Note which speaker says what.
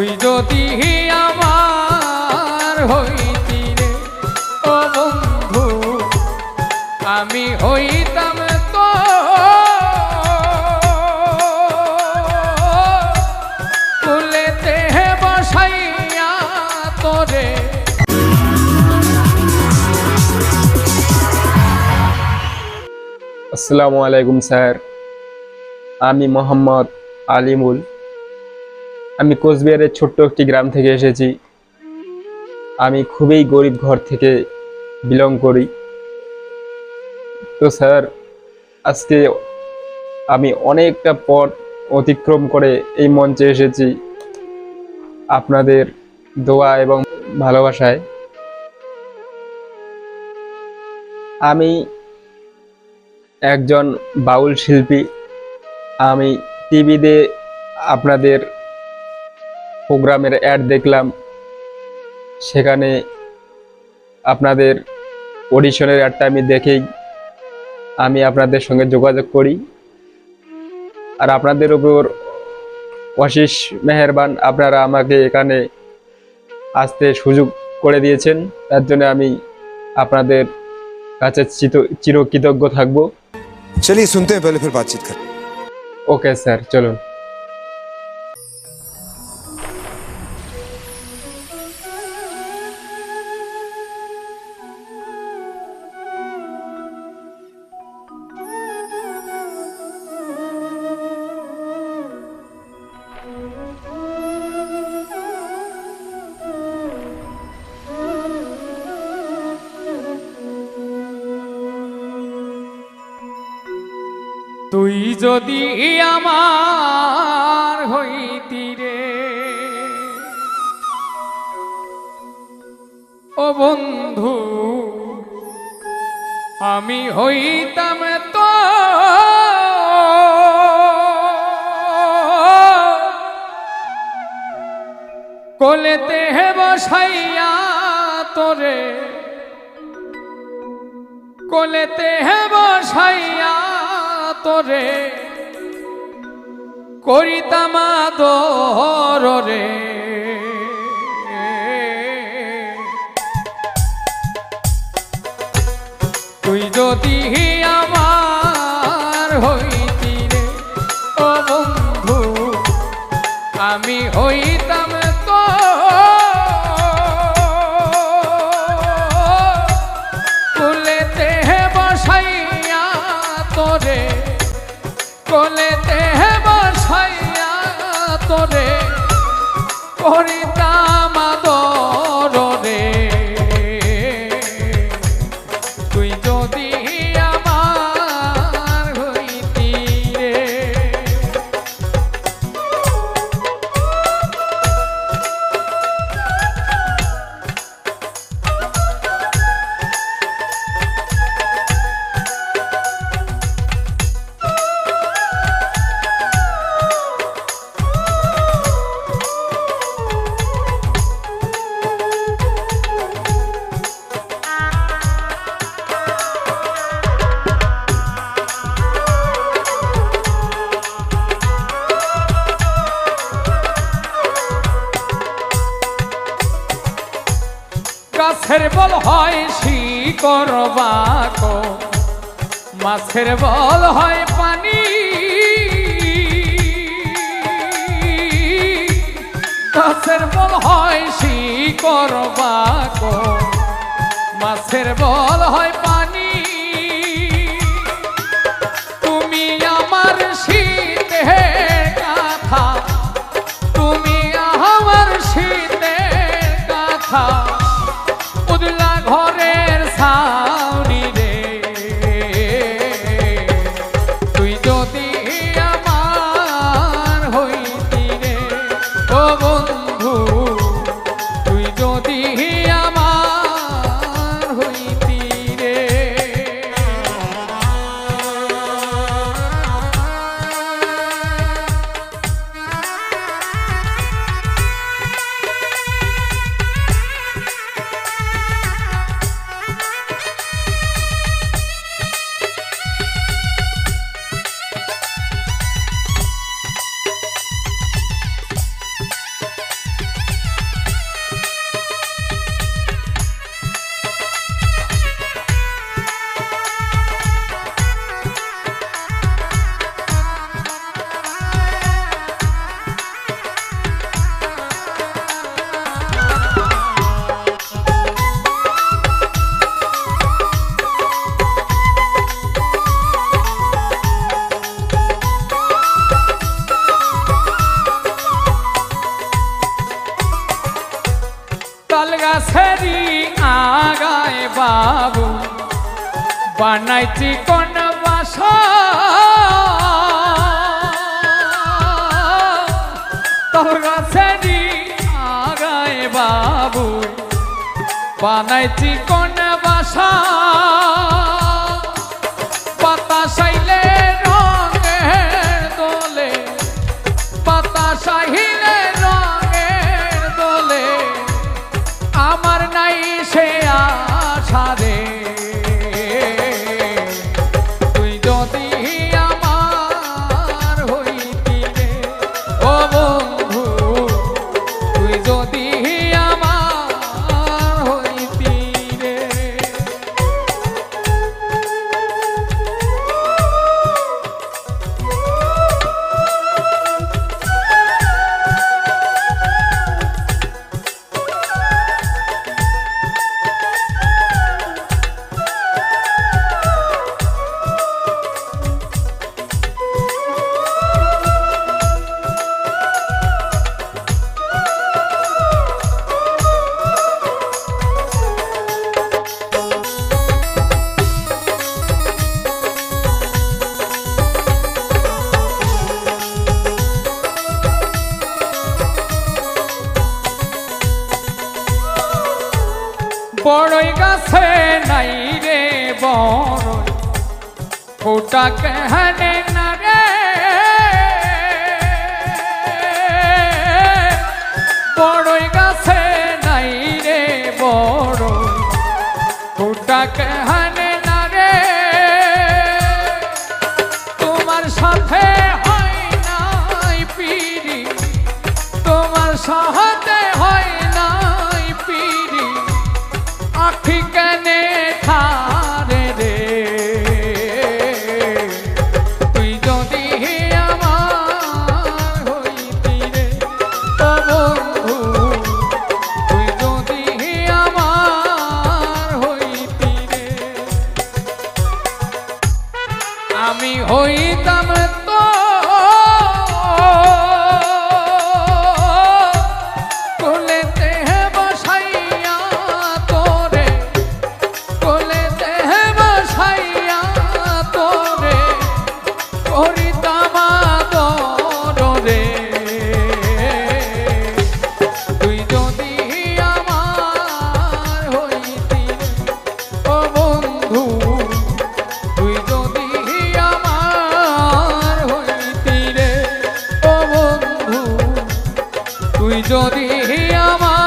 Speaker 1: তুই যদি আমার হইতি রে ও বন্ধু, আমি হইতাম তো। কুলেতে বসাইয়া তোরে।
Speaker 2: আসসালামু আলাইকুম স্যার। আমি মোহাম্মদ আলিমুল আমি কোচবিহারের ছোট্ট একটি গ্রাম থেকে এসেছি। আমি খুবই গরিব ঘর থেকে বিলং করি। তো স্যার, আজকে আমি অনেকটা পথ অতিক্রম করে এই মঞ্চে এসেছি আপনাদের দোয়া এবং ভালোবাসায়। আমি একজন বাউল শিল্পী। আমি টিভিতে আপনাদের প্রোগ্রামের অ্যাড দেখলাম। সেখানে আপনাদের অডিশনের অ্যাডটা আমি দেখেই আমি আপনাদের সঙ্গে যোগাযোগ করি। আর আপনাদের উপর অশিস মেহেরবান আপনারা আমাকে এখানে আসতে সুযোগ করে দিয়েছেন। তার জন্য আমি আপনাদের কাছে চিরকৃতজ্ঞ থাকব।
Speaker 3: চলিয়ে শুনতে পেলে ফির
Speaker 2: ওকে স্যার চলুন।
Speaker 1: তুই যদি আমার হইতি রে। ও বন্ধু, আমি হইতাম তো কোলেতে হে বসাইয়া তোরে। কোলেতে হে বসাইয়া তোরে করিতাম রে তুই যদি আমার হইতি রে ও বন্ধু আমি হইতাম করিতাম বল হয় শিকর বাকো। মাছের বল হয় পানি। মাছের বল হয় শিকর বাকো। মাছের বল হয় পানি। সেরি আগায় বাবু। বানাইছি কোন বাসা। তোর গাছেরি আগায় বাবু। বানাইছি কোন বাসা। खोटा कहने ना जो दिया